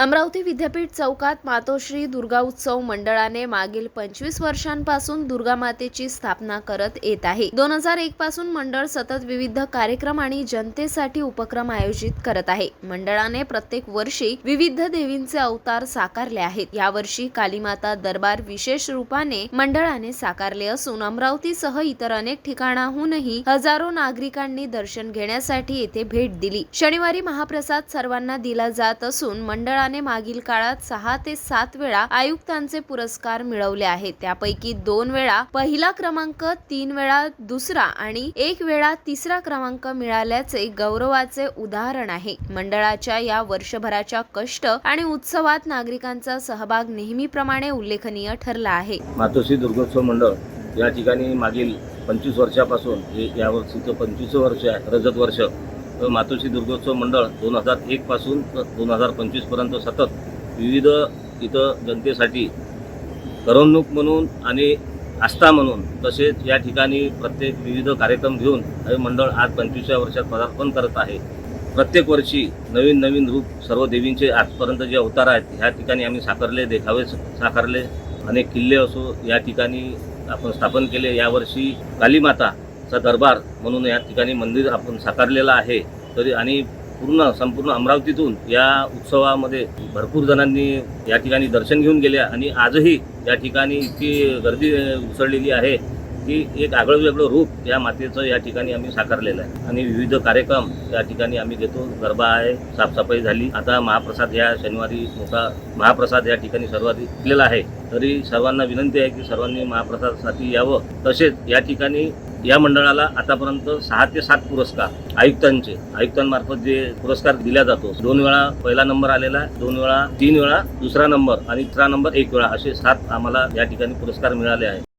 अमरावती विद्यापीठ चौकात मातोश्री दुर्गा उत्सव मंडळाने मागील पंचवीस वर्षांपासून दुर्गा मातेची स्थापना करत येत आहे. दोन हजार एक पासून मंडळ सतत विविध कार्यक्रम आणि जनतेसाठी उपक्रम आयोजित करत आहे. मंडळाने प्रत्येक वर्षी विविध देवींचे अवतार साकारले आहेत. यावर्षी कालीमाता दरबार विशेष रूपाने मंडळाने साकारले असून अमरावतीसह इतर अनेक ठिकाणाहूनही हजारो नागरिकांनी दर्शन घेण्यासाठी येथे भेट दिली. शनिवारी महाप्रसाद सर्वांना दिला जात असून मंडळाने मागील काळात सहा ते सात वेळा आयुक्तांचे पुरस्कार मिळवले आहेत. त्यापैकी दोन वेळा पहिला क्रमांक तीन वेळा दुसरा आणि एक वेळा तिसरा क्रमांक मिळाल्याचे गौरवाचे उदाहरण आहे. मंडळाच्या या वर्षभराच्या कष्ट आणि उत्सवात नागरिकांचा सहभाग नेहमीप्रमाणे उल्लेखनीय ठरला आहे. मातोश्री दुर्गोत्सव मंडळ या ठिकाणी मागील पंचवीस वर्षापासून हे यावर्षीचं पंचवीस वर्ष रजत वर्ष. मातोश्री दुर्गोत्सव मंडळ दोन हजार एकपासून दोन हजार पंचवीसपर्यंत सतत विविध इथं जनतेसाठी करमणूक म्हणून आणि आस्था म्हणून तसेच या ठिकाणी प्रत्येक विविध कार्यक्रम घेऊन हे मंडळ आज पंचवीसव्या वर्षात पदार्पण करत आहे. प्रत्येक वर्षी नवीन नवीन रूप सर्व देवींचे आजपर्यंत जे अवतार आहेत ह्या ठिकाणी आम्ही साकारले देखावे साकारले. अनेक किल्ले असो या ठिकाणी आपण स्थापन केले. यावर्षी कालीमाता चा दरबार म्हणून या ठिकाणी मंदिर आपण साकारलेलं आहे. तरी आणि पूर्ण संपूर्ण अमरावतीतून या उत्सवामध्ये भरपूर जणांनी या ठिकाणी दर्शन घेऊन गेले आणि आजही या ठिकाणी इतकी गर्दी उसळलेली आहे की एक आगळं वेगळं रूप या मातेचं या ठिकाणी आम्ही साकारलेलं आहे. आणि विविध कार्यक्रम या ठिकाणी आम्ही घेतो. गरबा आहे साफसफाई झाली. आता महाप्रसाद या शनिवारी मोठा महाप्रसाद या ठिकाणी सर्वाधिक घेतलेला आहे. तरी सर्वांना विनंती आहे की सर्वांनी महाप्रसादासाठी यावं. तसेच या ठिकाणी या मंडळाला आतापर्यंत सहा ते सात पुरस्कार आयुक्तांचे आयुक्तांमार्फत जे पुरस्कार दिला जातो दोन वेळा पहिला नंबर आलेला दोन वेळा तीन वेळा दुसरा नंबर आणि तिसरा नंबर एक वेळा असे सात आम्हाला या ठिकाणी पुरस्कार मिळाले आहे